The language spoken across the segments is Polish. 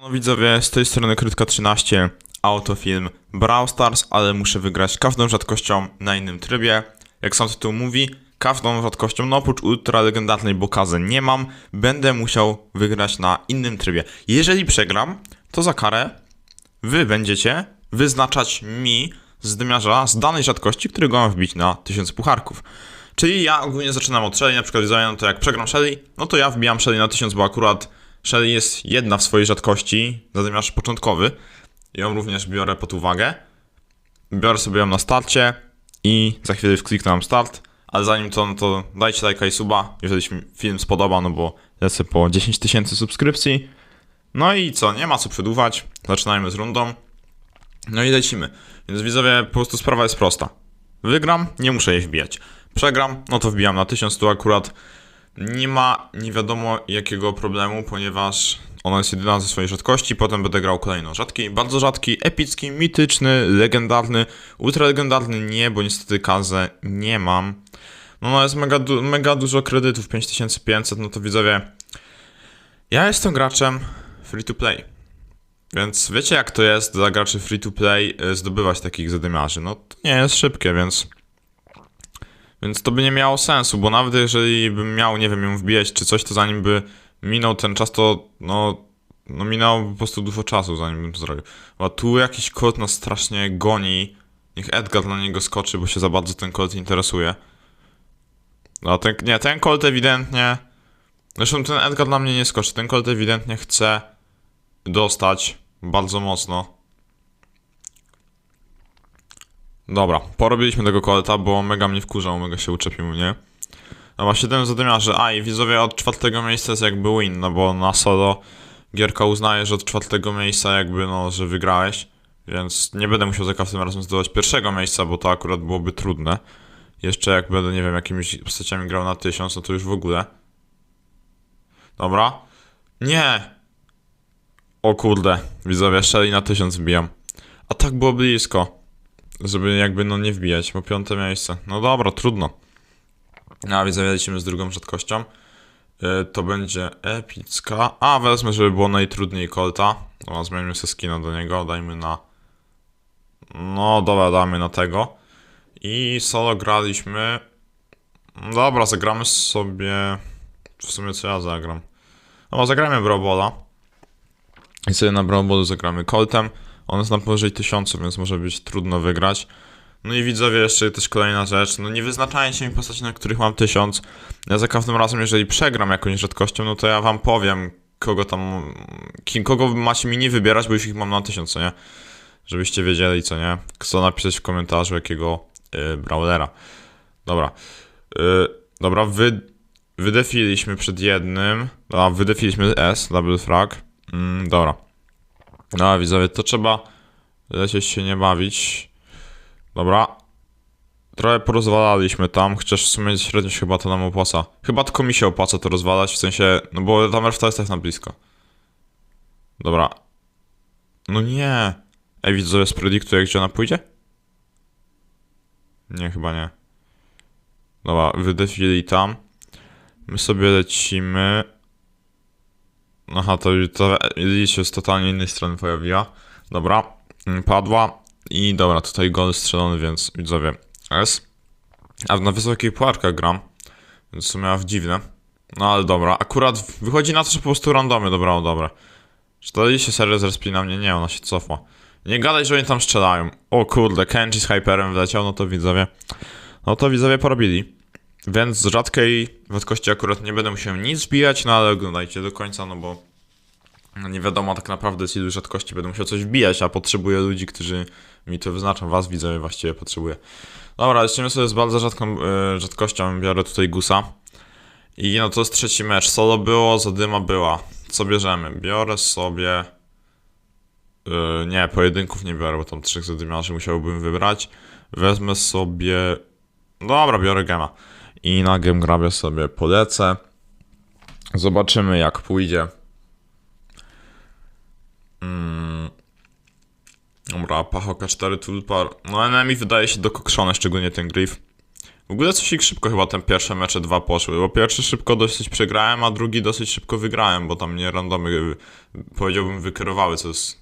No widzowie, z tej strony Krytka 13, autofilm Brawl Stars, ale muszę wygrać każdą rzadkością na innym trybie. Jak sam tytuł mówi, każdą rzadkością, no oprócz ultra legendarnej bokazy nie mam, będę musiał wygrać na innym trybie. Jeżeli przegram, to za karę wy będziecie wyznaczać mi zdymiarza z danej rzadkości, którego mam wbić na 1000 pucharków. Czyli ja ogólnie zaczynam od Shelly, na przykład widzowie, no to jak przegram Shelly, no to ja wbijam Shelly na 1000, bo akurat Shelly jest jedna w swojej rzadkości, zadymiarz początkowy. Ją również biorę pod uwagę. Biorę sobie ją na starcie i za chwilę kliknę start. Ale zanim to, no to dajcie lajka i suba, jeżeli się film spodoba, no bo lecę po 10 tysięcy subskrypcji. No i co, nie ma co przedłużać, zaczynajmy z rundą. No i lecimy. Więc widzowie, po prostu sprawa jest prosta. Wygram, nie muszę jej wbijać. Przegram, no to wbijam na 1000, tu akurat nie ma nie wiadomo jakiego problemu, ponieważ ona jest jedyna ze swojej rzadkości, potem będę grał kolejno rzadki, bardzo rzadki, epicki, mityczny, legendarny, ultra legendarny nie, bo niestety kazę nie mam. No, no jest mega, du- mega dużo kredytów, 5500, no to widzowie, ja jestem graczem free to play. Więc wiecie jak to jest dla graczy free to play y, zdobywać takich zadymiarzy? No to nie jest szybkie, więc więc to by nie miało sensu, bo nawet jeżeli bym miał, nie wiem, ją wbijać czy coś, to zanim by minął ten czas, to no, no minęło po prostu dużo czasu, zanim bym to zrobił. A tu jakiś kot nas strasznie goni. Niech Edgar na niego skoczy, bo się za bardzo ten kot interesuje. No ten, nie, ten kot ewidentnie... Zresztą ten Edgar na mnie nie skoczy, ten kot ewidentnie chce dostać bardzo mocno. Dobra, porobiliśmy tego koleta, bo mega mnie wkurzał, mega się uczepił mnie. No właśnie ten zadymiarzy, a i widzowie od czwartego miejsca jest jakby win, no bo na solo gierka uznaje, że od czwartego miejsca jakby no, że wygrałeś, więc nie będę musiał za każdym razem zdobywać pierwszego miejsca, bo to akurat byłoby trudne. Jeszcze jak będę, nie wiem, jakimiś postaciami grał na tysiąc, no to już w ogóle. Dobra. Nie! O kurde, widzowie, Shelly na tysiąc wbijam. A tak było blisko żeby jakby no nie wbijać, bo piąte miejsce. No dobra, trudno. No a widzowie, lecimy z drugą rzadkością. Yy, to będzie epicka. A, wezmę, żeby było najtrudniej kolta. Dobra, zmienimy sobie skina do niego, dajmy na... No dobra, damy na tego. I solo graliśmy... Dobra, zagramy sobie... W sumie co ja zagram? No, zagramy Brawbola. I sobie na Brawlbolu zagramy Coltem. On jest na powyżej 1000, więc może być trudno wygrać. No i widzowie, jeszcze też kolejna rzecz. No nie wyznaczajcie mi postaci, na których mam 1000. Ja za każdym razem, jeżeli przegram jakąś rzadkością, no to ja wam powiem, kogo tam. Kim, kogo macie mi nie wybierać, bo już ich mam na 1000, co nie? Żebyście wiedzieli, co nie? Kto napisać w komentarzu, jakiego yy, brawlera. Dobra. Yy, dobra, wy, wydefiliśmy przed jednym. A, wydefiliśmy S, double frag. Mm, dobra. No, widzowie, to trzeba lecieć się nie bawić. Dobra. Trochę porozwalaliśmy tam, chociaż w sumie średnio się chyba to nam opłaca. Chyba tylko mi się opłaca to rozwalać, w sensie, no bo tam reszta jest tak na blisko. Dobra. No nie. Ej, widzowie, sprediktuję, gdzie ona pójdzie? Nie, chyba nie. Dobra, wydefili tam. My sobie lecimy. Aha, to, to się z totalnie innej strony pojawiła. Dobra, mm, padła. I dobra, tutaj gol strzelony, więc widzowie S. A na wysokich pułapkach gram, więc w sumie dziwne. No ale dobra, akurat wychodzi na to, że po prostu randomy, dobra, o dobra. Czy to się serio zrespi na mnie? Nie, ona się cofa. Nie gadaj, że oni tam strzelają. O kurde, Kenji z Hyperem wleciał, no to widzowie. No to widzowie porobili. Więc z rzadkiej rzadkości akurat nie będę musiał nic wbijać, no ale oglądajcie do końca, no bo nie wiadomo tak naprawdę z ilu rzadkości będę musiał coś wbijać, a potrzebuję ludzi, którzy mi to wyznaczą. Was widzowie właściwie potrzebuję. Dobra, lecimy sobie z bardzo rzadką y, rzadkością. Biorę tutaj Gusa. I no to jest trzeci mecz. Solo było, zadyma była. Co bierzemy? Biorę sobie... y, nie, pojedynków nie biorę, bo tam trzech zadymiarzy musiałbym wybrać. Wezmę sobie... Dobra, biorę Gema. I na Gem grabie sobie polecę. Zobaczymy jak pójdzie. Mm. Dobra, Pachoka 4 Tulpar. No enemy wydaje się dokokszone, szczególnie ten Griff. W ogóle coś ich szybko chyba te pierwsze mecze dwa poszły, bo pierwszy szybko dosyć przegrałem, a drugi dosyć szybko wygrałem, bo tam mnie randomy, y, powiedziałbym, wykierowały, co jest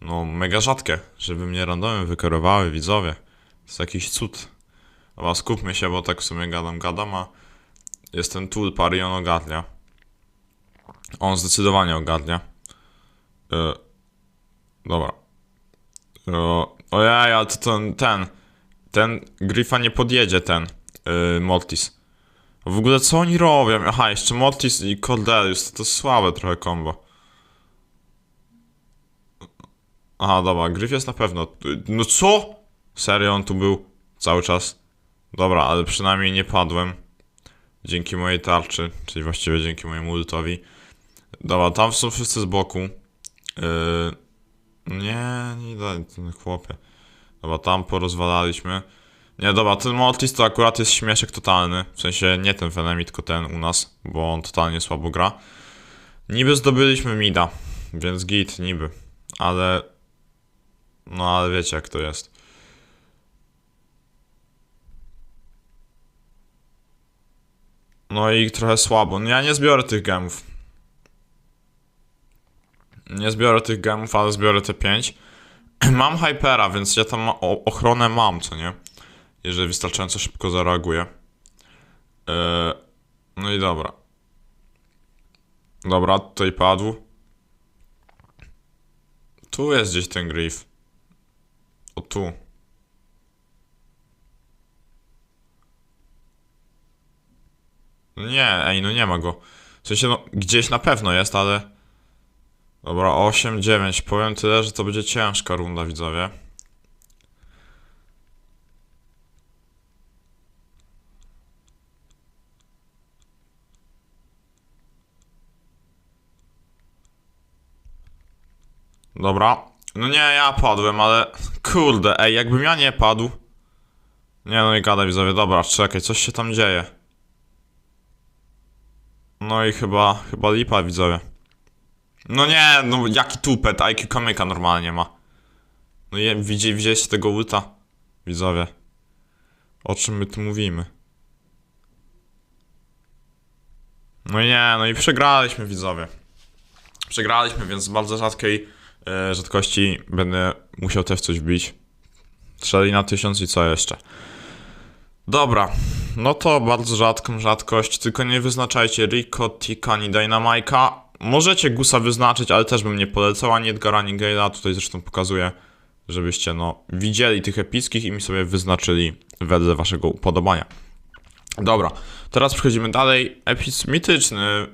no mega rzadkie, żeby mnie randomy wykierowały, widzowie. To jest jakiś cud. Dobra, skupmy się, bo tak w sumie gadam, gadam, a jest ten tool par i on ogarnia. On zdecydowanie ogarnia. Y, dobra. Y, ojej, ale to ten, ten, ten Gryfa nie podjedzie, ten yy, Mortis. W ogóle co oni robią? Aha, jeszcze Mortis i Cordelius, to, to słabe trochę combo. Aha, dobra, Gryf jest na pewno. No co? Serio, on tu był cały czas. Dobra, ale przynajmniej nie padłem. Dzięki mojej tarczy, czyli właściwie dzięki mojemu ultowi. Dobra, tam są wszyscy z boku. Yy... Nie, nie daj, ten chłopie. Dobra, tam porozwalaliśmy. Nie, dobra, ten Mortis to akurat jest śmieszek totalny. W sensie nie ten Venemi, tylko ten u nas, bo on totalnie słabo gra. Niby zdobyliśmy Mida, więc git, niby. Ale... No, ale wiecie jak to jest. No i trochę słabo. No ja nie zbiorę tych gemów. Nie zbiorę tych gemów, ale zbiorę te 5. Mam Hypera, więc ja tam ochronę mam, co nie? Jeżeli wystarczająco szybko zareaguję. Eee, no i dobra. Dobra, tutaj padł. Tu jest gdzieś ten Griff. O tu. Nie, ej, no nie ma go. W sensie, no, gdzieś na pewno jest, ale... Dobra, 8-9. Powiem tyle, że to będzie ciężka runda, widzowie. Dobra. No nie, ja padłem, ale... Kurde, ej, jakbym ja nie padł... Nie, no i gada widzowie. Dobra, czekaj, coś się tam dzieje. No i chyba... Chyba lipa, widzowie. No nie, no jaki tupet, IQ kamyka normalnie ma. No je, widzi, widzieliście tego ulta? Widzowie. O czym my tu mówimy? No i nie, no i przegraliśmy widzowie. Przegraliśmy, więc z bardzo rzadkiej e, rzadkości będę musiał też coś wbić. Strzeli na tysiąc i co jeszcze? Dobra, no to bardzo rzadką rzadkość, tylko nie wyznaczajcie Rico, Tika, ani Dynamike'a. Możecie Gusa wyznaczyć, ale też bym nie polecał ani Edgara, ani Gale'a. Tutaj zresztą pokazuję, żebyście no widzieli tych epickich i mi sobie wyznaczyli wedle waszego upodobania. Dobra, teraz przechodzimy dalej. Epic mityczny.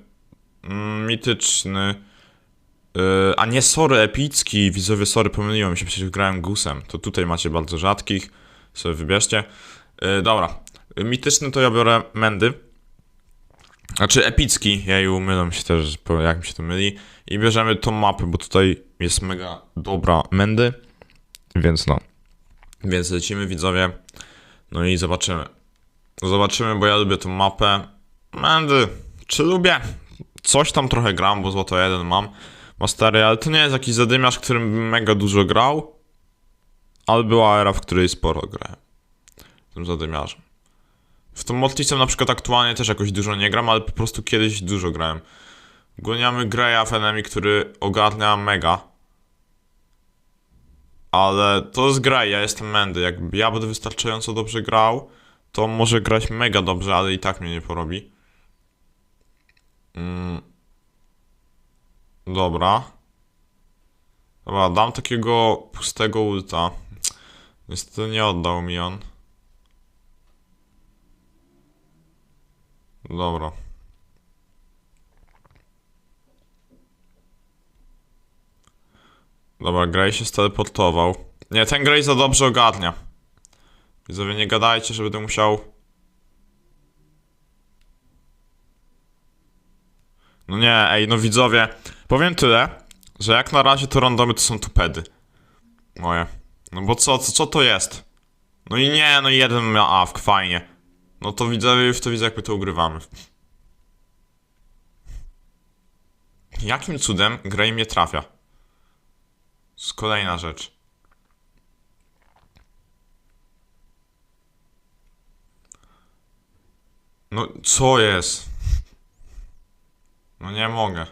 Mm, mityczny. Yy, a nie, sorry, epicki. Widzowie, sorry, pomyliłem się, przecież grałem Gusem. To tutaj macie bardzo rzadkich. Sobie wybierzcie. Yy, dobra. Mityczny to ja biorę Mendy. Znaczy epicki, ja ju mylą się też, jak mi się to myli. I bierzemy tą mapę, bo tutaj jest mega dobra Mendy. Więc no. Więc lecimy widzowie. No i zobaczymy. Zobaczymy, bo ja lubię tą mapę. Mendy, czy lubię? Coś tam trochę gram, bo złoto jeden mam. Mastery, ale to nie jest jakiś zadymiarz, którym mega dużo grał. Ale była era, w której sporo grałem. Tym zadymiarzem. W tym Mortisem na przykład aktualnie też jakoś dużo nie gram, ale po prostu kiedyś dużo grałem. Goniamy Greya w enemy, który ogarnia mega. Ale to jest Grey, ja jestem Mendy. Jak ja będę wystarczająco dobrze grał, to może grać mega dobrze, ale i tak mnie nie porobi. Mm. Dobra. Dobra, dam takiego pustego ulta. Niestety nie oddał mi on. Dobra. Dobra, Grey się steleportował. Nie, ten Grey za dobrze ogarnia. Widzowie, nie gadajcie, że będę musiał... No nie, ej, no widzowie. Powiem tyle, że jak na razie to randomy to są tupedy. Moje. No bo co, co, co to jest? No i nie, no jeden miał awk, fajnie. No to widzowie, już to widzę, jak my to ugrywamy. Jakim cudem Grey mnie trafia? Z kolejna rzecz. No, co jest? No nie mogę.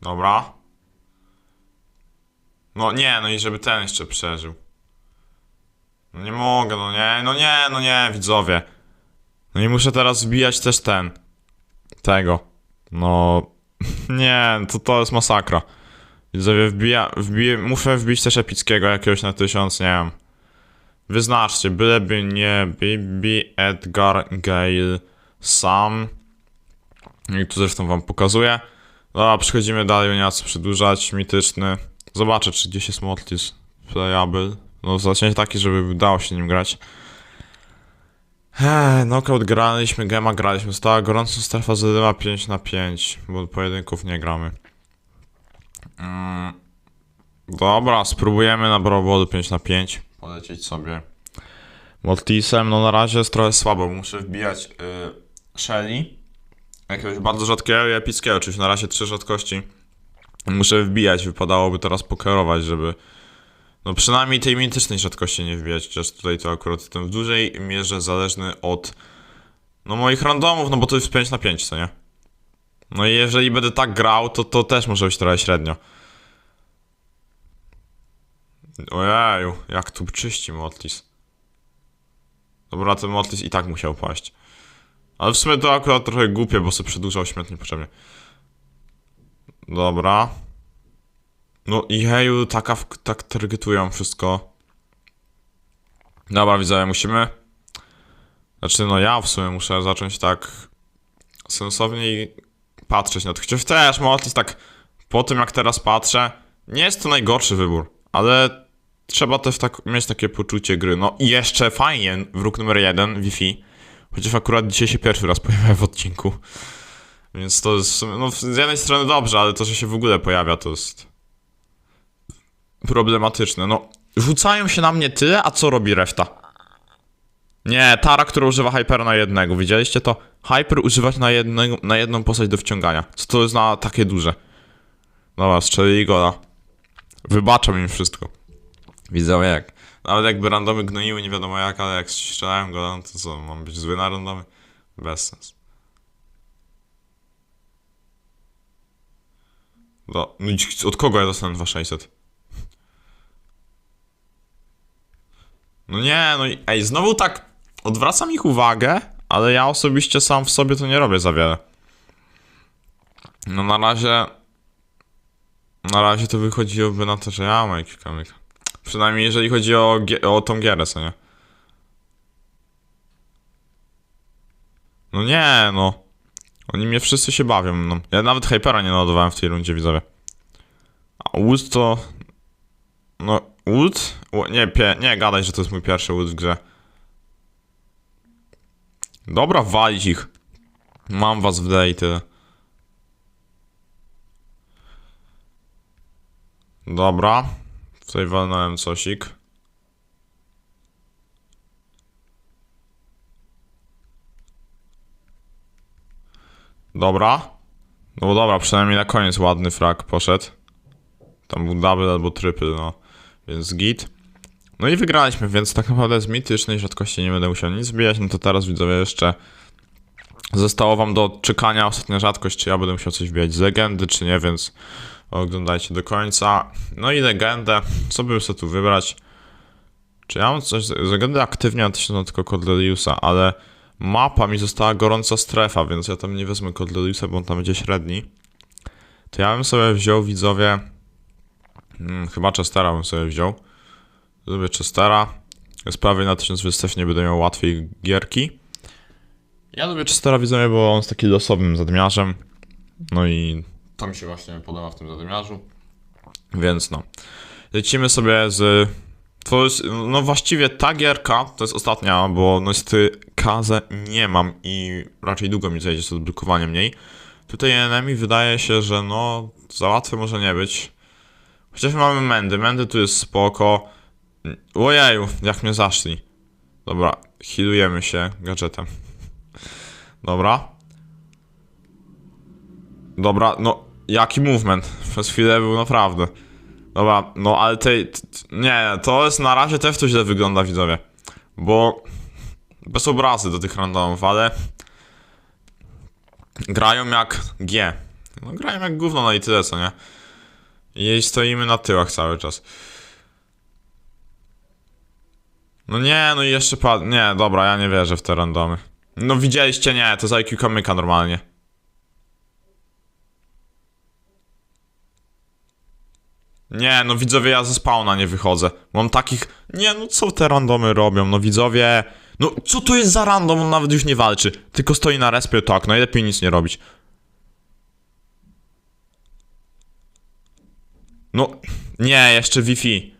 Dobra. No nie, no i żeby ten jeszcze przeżył. No nie mogę, no nie, no nie, no nie, widzowie. No i muszę teraz wbijać też ten. Tego. No. Nie, to to jest masakra. Widzowie, wbija, wbije, muszę wbić też epickiego jakiegoś na tysiąc, nie wiem. Wyznaczcie, byleby nie Bibi, Edgar, Gale, Sam. I tu zresztą wam pokazuję. Dobra, przechodzimy dalej, nie ma co przedłużać. Mityczny. Zobaczę, czy gdzieś jest Mortis playable. No, zacięcie taki, żeby udało się nim grać. Eee, knockout graliśmy, gema graliśmy. Stała gorąca strefa zadyma 5 na 5, bo pojedynków nie gramy. Mm. Dobra, spróbujemy na Brawl 5 na 5 polecieć sobie. Mortisem, no na razie jest trochę słabo, muszę wbijać yy, Shelly. Jakiegoś bardzo rzadkiego i epickiego, oczywiście na razie trzy rzadkości. Muszę wbijać, wypadałoby teraz pokierować, żeby no przynajmniej tej mitycznej rzadkości nie wbijać, chociaż tutaj to akurat jestem w dużej mierze zależny od no moich randomów, no bo to jest 5 na 5, co nie? No i jeżeli będę tak grał, to to też może być trochę średnio. Ojeju, jak tu czyści Motlis. Dobra, ten Motlis i tak musiał paść. Ale w sumie to akurat trochę głupie, bo sobie przedłużał śmierć niepotrzebnie. Dobra. No i heju, taka, tak targetują wszystko. Dobra, widzowie, musimy... Znaczy, no ja w sumie muszę zacząć tak sensowniej patrzeć na to. Chociaż też Mortis tak po tym jak teraz patrzę, nie jest to najgorszy wybór, ale trzeba też tak mieć takie poczucie gry. No i jeszcze fajnie, wróg numer jeden, Wi-Fi. Chociaż akurat dzisiaj się pierwszy raz pojawia w odcinku. Więc to jest, no z jednej strony dobrze, ale to, że się w ogóle pojawia, to jest problematyczne. No, rzucają się na mnie tyle, a co robi reszta? Nie, Tara, która używa Hypera na jednego, widzieliście to? Hyper używać na, jednego, na jedną postać do wciągania. Co to jest na takie duże? Dobra, strzelili gola. Wybaczam im wszystko. Widzę jak. Nawet jakby randomy gnoiły, nie wiadomo jak, ale jak strzelałem gola, no to co, mam być zły na randomy? Bez sens. Do, no od kogo ja dostałem 2600? Nie, no i ej, znowu tak odwracam ich uwagę, ale ja osobiście sam w sobie to nie robię za wiele. No na razie... Na razie to wychodziłoby na to, że ja mam jakiś kamyk. Przynajmniej jeżeli chodzi o, o tą gierę, co nie? No nie, no. Oni mnie wszyscy się bawią. No. Ja nawet Hypera nie naładowałem w tej rundzie, widzowie. A Wood to... No, Wo- Nie, pie... nie gadaj, że to jest mój pierwszy Wood w grze. Dobra, walić ich. Mam was w D i tyle. Dobra. Tutaj walnąłem cosik. Dobra. No dobra, przynajmniej na koniec ładny frag poszedł. Tam był double albo triple, no. Więc git. No i wygraliśmy, więc tak naprawdę z mitycznej rzadkości nie będę musiał nic zbijać. No to teraz widzowie jeszcze zostało wam do czekania ostatnia rzadkość, czy ja będę musiał coś wbijać z legendy, czy nie, więc oglądajcie do końca. No i legendę, co bym sobie tu wybrać? Czy ja mam coś, z legendy aktywnie mam tylko tylko Cordeliusa, ale mapa mi została gorąca strefa, więc ja tam nie wezmę Cordeliusa, bo on tam będzie średni. To ja bym sobie wziął, widzowie, hmm, chyba Chestera bym sobie wziął. Lubię Chestera. Jest prawie na 1000 wystaw, nie będę miał łatwiej gierki. Ja lubię Chestera, widzowie, bo on jest taki losowym zadmiarzem. No i to mi się właśnie podoba w tym zadmiarzu. Więc no. Lecimy sobie z... To jest, no właściwie ta gierka, to jest ostatnia, bo no niestety Kazę nie mam i raczej długo mi zajdzie z odblokowaniem niej. Tutaj enemy wydaje się, że no za łatwe może nie być. Chociaż mamy Mendy, Mendy tu jest spoko. Ojeju, jak mnie zaszli. Dobra, healujemy się gadżetem. Dobra. Dobra, no jaki movement. Przez chwilę był naprawdę. Dobra, no ale tej... Nie, to jest na razie też to źle wygląda, widzowie. Bo... bez obrazy do tych randomów, ale grają jak G. No grają jak gówno, no i tyle, co nie? I stoimy na tyłach cały czas. No nie, no i jeszcze padł. Nie, dobra, ja nie wierzę w te randomy. No widzieliście, nie, to z IQ kamyka normalnie. Nie, no widzowie, ja ze spawna nie wychodzę. Mam takich. Nie, no co te randomy robią? No widzowie. No co to jest za random? On nawet już nie walczy. Tylko stoi na respie, tak, najlepiej nic nie robić. No, nie, jeszcze Wi-Fi.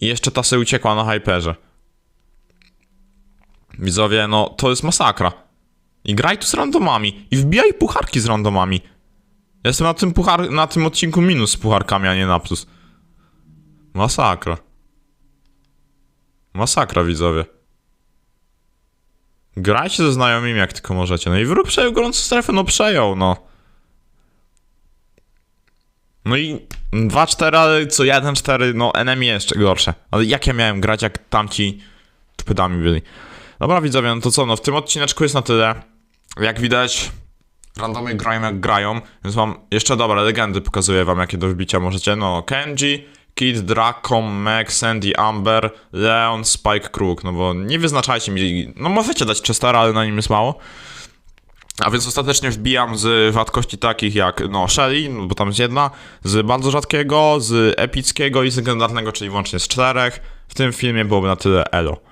I jeszcze ta se uciekła na hyperze. Widzowie, no to jest masakra. I graj tu z randomami. I wbijaj pucharki z randomami. Jestem na tym, puchar, na tym odcinku minus z pucharkami, a nie na plus. Masakra. Masakra, widzowie. Grajcie ze znajomymi jak tylko możecie. No i wróg przejął gorącą strefę, no przejął, no. No i 2-4, ale co 1-4, no enemy jeszcze gorsze. Ale jak ja miałem grać, jak tamci tupydami byli. Dobra widzowie, no to co, no w tym odcineczku jest na tyle. Jak widać, randomy grają jak grają, więc mam jeszcze dobre legendy, pokazuję wam jakie do wbicia możecie. No, Kenji, Kid, Draco, Meg, Sandy, Amber, Leon, Spike, Crook, no bo nie wyznaczajcie mi, no możecie dać Chestera, ale na nim jest mało. A więc ostatecznie wbijam z rzadkości takich jak, no, Shelly, bo tam jest jedna, z bardzo rzadkiego, z epickiego i z legendarnego, czyli łącznie z czterech. W tym filmie byłoby na tyle elo.